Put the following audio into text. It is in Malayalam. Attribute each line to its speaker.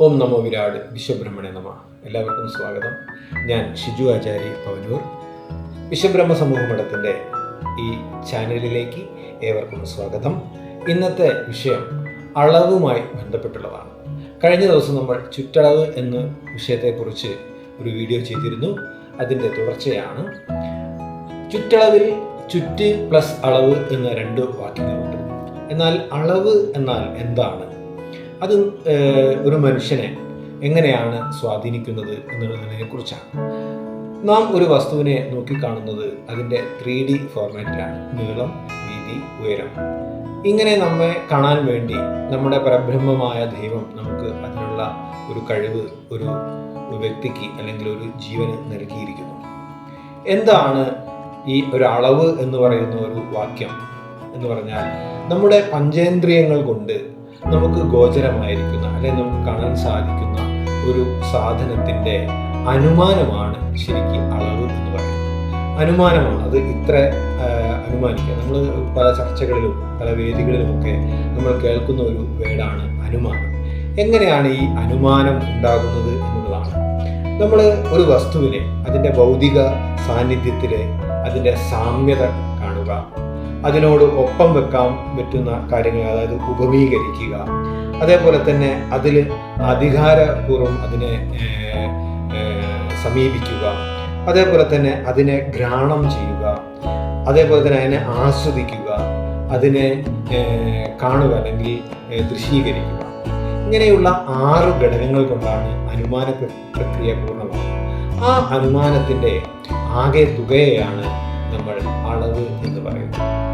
Speaker 1: ഓം നമോ വിരാട് വിശ്വബ്രഹ്മണ്യ നമ. എല്ലാവർക്കും സ്വാഗതം. ഞാൻ ഷിജു ആചാരി പവനൂർ. വിശ്വബ്രഹ്മ സമൂഹ മഠത്തിന്റെ ഈ ചാനലിലേക്ക് ഏവർക്കും സ്വാഗതം. ഇന്നത്തെ വിഷയം അളവുമായി ബന്ധപ്പെട്ടുള്ളതാണ്. കഴിഞ്ഞ ദിവസം നമ്മൾ ചുറ്റളവ് എന്ന വിഷയത്തെക്കുറിച്ച് ഒരു വീഡിയോ ചെയ്തിരുന്നു. അതിന്റെ തുടർച്ചയാണ്. ചുറ്റളവിൽ ചുറ്റ് പ്ലസ് അളവ് എന്ന രണ്ട് വാക്യങ്ങളുണ്ട്. എന്നാൽ അളവ് എന്നാൽ എന്താണ്? അത് ഒരു മനുഷ്യനെ എങ്ങനെയാണ് സ്വാധീനിക്കുന്നത് എന്നുള്ളതിനെ കുറിച്ചാണ് നാം ഒരു വസ്തുവിനെ നോക്കിക്കാണുന്നത് അതിന്റെ ത്രീ ഡി ഫോർമാറ്റിലാണ്. നീളം വീതി ഉയരം. ഇങ്ങനെ നമ്മെ കാണാൻ വേണ്ടി നമ്മുടെ പരബ്രഹ്മമായ ദൈവം നമുക്ക് അതിനുള്ള ഒരു കഴിവ് ഒരു വ്യക്തിക്ക് അല്ലെങ്കിൽ ഒരു ജീവന് നൽകിയിരിക്കുന്നു. എന്താണ് ഈ ഒരു അളവ് എന്ന് പറയുന്ന ഒരു വാക്യം എന്ന് പറഞ്ഞാൽ നമ്മുടെ പഞ്ചേന്ദ്രിയങ്ങൾ കൊണ്ട് നമുക്ക് ഗോചരമായിരിക്കുന്ന അല്ലെങ്കിൽ നമുക്ക് കാണാൻ സാധിക്കുന്ന ഒരു സാധനത്തിന്റെ അനുമാനമാണ് ശരിക്കും അളവ് എന്ന് പറയുന്നത്. അനുമാനമാണ് അത് ഇത്ര അനുമാനിക്കുക. നമ്മൾ പല ചർച്ചകളിലും പല വേദികളിലുമൊക്കെ നമ്മൾ കേൾക്കുന്ന ഒരു വേടാണ് അനുമാനം. എങ്ങനെയാണ് ഈ അനുമാനം ഉണ്ടാകുന്നത് എന്നുള്ളതാണ്. നമ്മൾ ഒരു വസ്തുവിനെ അതിന്റെ ഭൗതിക സാന്നിധ്യത്തിലെ അതിന്റെ സാമ്യത കാണുക. അതിനോട് ഒപ്പം വെക്കാൻ പറ്റുന്ന കാര്യങ്ങൾ അതായത് ഉപമീകരിക്കുക. അതേപോലെ തന്നെ അതിൽ അധികാരപൂർവം അതിനെ സമീപിക്കുക. അതേപോലെ തന്നെ അതിനെ ഘ്രാണം ചെയ്യുക. അതേപോലെ തന്നെ അതിനെ ആസ്വദിക്കുക. അതിനെ കാണുക അല്ലെങ്കിൽ ദൃശ്യീകരിക്കുക. ഇങ്ങനെയുള്ള ആറ് ഘടകങ്ങൾ കൊണ്ടാണ് അനുമാന പ്രക്രിയ പൂർണമാകുന്നത്. ആ അനുമാനത്തിന്റെ ആകെ തുകയെയാണ് നമ്മൾ അളവ് എന്ന് പറയുന്നത്.